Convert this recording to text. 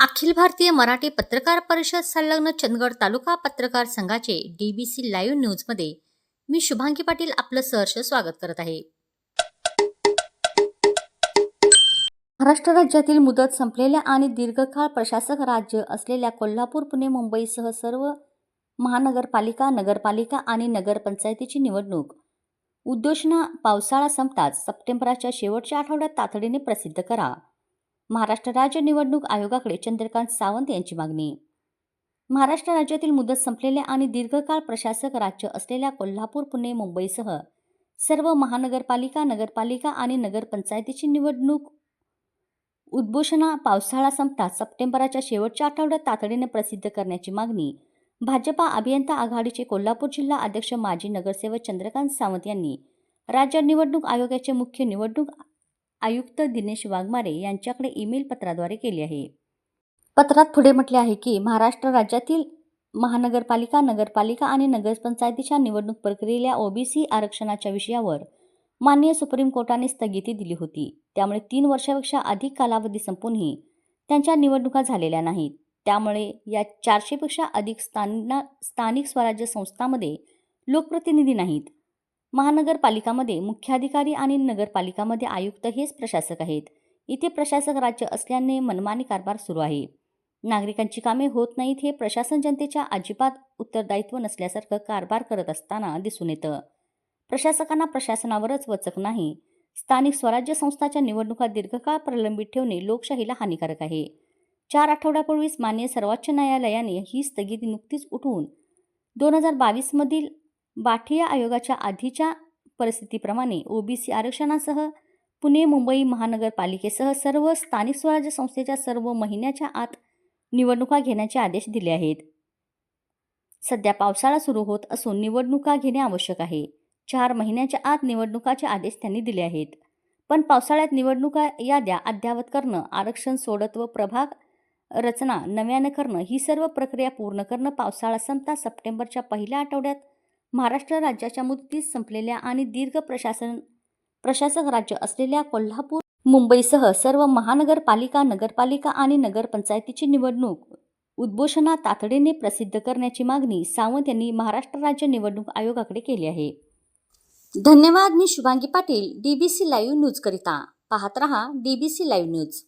अखिल भारतीय मराठी पत्रकार परिषद संलग्न चंदगड तालुका पत्रकार संघाचे डीबीसी लाईव्ह न्यूजमध्ये मी शुभांगी पाटील आपलं सहर्ष स्वागत करत आहे. महाराष्ट्र राज्यातील मुदत संपलेल्या आणि दीर्घकाळ प्रशासक राज्य असलेल्या कोल्हापूर पुणे मुंबईसह सर्व महानगरपालिका नगरपालिका आणि नगरपंचायतीची निवडणूक. उद्योजना पावसाळा संपताच सप्टेंबरच्या शेवटच्या आठवड्यात तातडीने प्रसिद्ध करा. महाराष्ट्र राज्य निवडणूक आयोगाकडे चंद्रकांत सावंत यांची मागणी. महाराष्ट्र राज्यातील मुदत संपलेल्या आणि दीर्घकाळ प्रशासक राज्य असलेल्या कोल्हापूर पुणे मुंबईसह सर्व महानगरपालिका नगरपालिका आणि नगरपंचायतीची निवडणूक उद्घोषणा पावसाळा संपताच सप्टेंबराच्या शेवटच्या आठवड्यात तातडीने प्रसिद्ध करण्याची मागणी. भाजपा अभियंता आघाडीचे कोल्हापूर जिल्हा अध्यक्ष माजी नगरसेवक चंद्रकांत सावंत यांनी राज्य निवडणूक आयोगाचे मुख्य निवडणूक आयुक्त दिनेश वाघमारे यांच्याकडे ईमेल पत्राद्वारे केली आहे. पत्रात पुढे म्हटले आहे की महाराष्ट्र राज्यातील महानगरपालिका नगरपालिका आणि नगरपंचायतीच्या निवडणूक प्रक्रियेला ओबीसी आरक्षणाच्या विषयावर माननीय सुप्रीम कोर्टाने स्थगिती दिली होती. त्यामुळे तीन वर्षापेक्षा अधिक कालावधी संपूनही त्यांच्या निवडणुका झालेल्या नाहीत. त्यामुळे या चारशेपेक्षा अधिक स्थाना स्थानिक स्वराज्य संस्थांमध्ये लोकप्रतिनिधी नाहीत. महानगरपालिकामध्ये मुख्याधिकारी आणि नगरपालिकामध्ये आयुक्त हेच प्रशासक आहेत. इथे प्रशासक राज्य असल्याने मनमानी कारभार सुरू आहे. नागरिकांची कामे होत नाहीत हे प्रशासन जनतेच्या अजिबात उत्तरदायित्व नसल्यासारखं कारभार करत असताना दिसून येतं. प्रशासकांना प्रशासनावरच वचक नाही. स्थानिक स्वराज्य संस्थाच्या निवडणुका दीर्घकाळ प्रलंबित ठेवणे लोकशाहीला हानिकारक आहे. चार आठवड्यापूर्वीच मान्य सर्वोच्च न्यायालयाने ही स्थगिती नुकतीच उठवून दोन हजार बावीसमधील बाठिया आयोगाच्या आधीच्या परिस्थितीप्रमाणे ओबीसी आरक्षणासह पुणे मुंबई महानगरपालिकेसह सर्व स्थानिक स्वराज्य संस्थेच्या सर्व महिन्याच्या आत निवडणुका घेण्याचे आदेश दिले आहेत. सध्या पावसाळा सुरू होत असून निवडणुका घेणे आवश्यक आहे. चार महिन्याच्या आत निवडणुकाचे आदेश त्यांनी दिले आहेत. पण पावसाळ्यात निवडणुका याद्या अद्यावत करणं आरक्षण सोडत व प्रभाग रचना नव्यानं करणं ही सर्व प्रक्रिया पूर्ण करणं पावसाळा संपता सप्टेंबरच्या पहिल्या आठवड्यात महाराष्ट्र राज्याच्या मुदतीत संपलेल्या आणि दीर्घ प्रशासन प्रशासक राज्य असलेल्या कोल्हापूर मुंबईसह सर्व महानगरपालिका नगरपालिका आणि नगरपंचायतीची निवडणूक उद्घोषणा तातडीने प्रसिद्ध करण्याची मागणी सावंत यांनी महाराष्ट्र राज्य निवडणूक आयोगाकडे केली आहे. धन्यवाद मी शुभांगी पाटील डीबीसी लाईव्ह न्यूजकरिता पाहत रहा डीबीसी लाईव्ह न्यूज.